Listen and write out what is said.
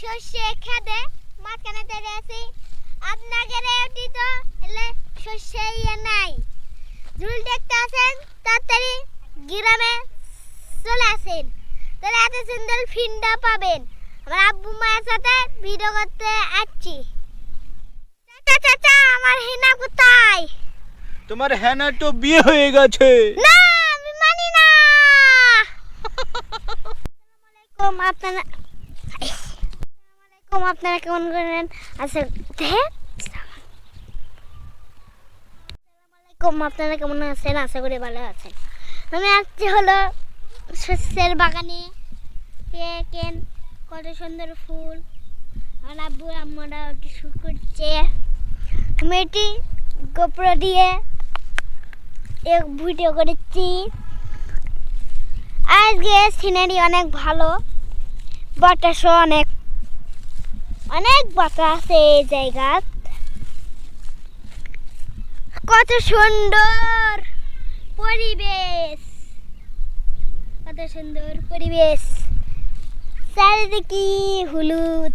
সর্ষে খেতে মাঝখানে দাঁড়িয়ে আছি। আপনাকে রেওটি তো এলে সর্ষে ইয়ে নাই। ঝুল দেখতে আছেন তাড়াতাড়ি গ্রামে চলে আসেন। তাহলে এত সুন্দর ফিন্ডা পাবেন। আমার আব্বু মায়ের সাথে ভিডিও করতে আসছি। চাচা চাচা আমার হেনা কোথায়? তোমার হ্যানার তো বিয়ে হয়ে গেছে। না আমি মানি না আসসালামু আলাইকুম, আপনারা আলাইকুম, আপনারা কেমন করেন? আচ্ছা আলাইকুম, আপনারা কেমন আছেন? আশা করি ভালো আছেন। আমি আসছি হলো শস্যের বাগানে। দেখেন, কত সুন্দর ফুল। আর আব্বু, আম্মারা ওটি শুট করছে। আমি এটি গোপ্র দিয়ে ভিডিও করেছি। আজকে সিনারি অনেক ভালো। বাতাসও অনেক অনেক বাতাস আছে এই জায়গা কত সুন্দর পরিবেশ। কত সুন্দর পরিবেশ। চারিদিকে হলুদ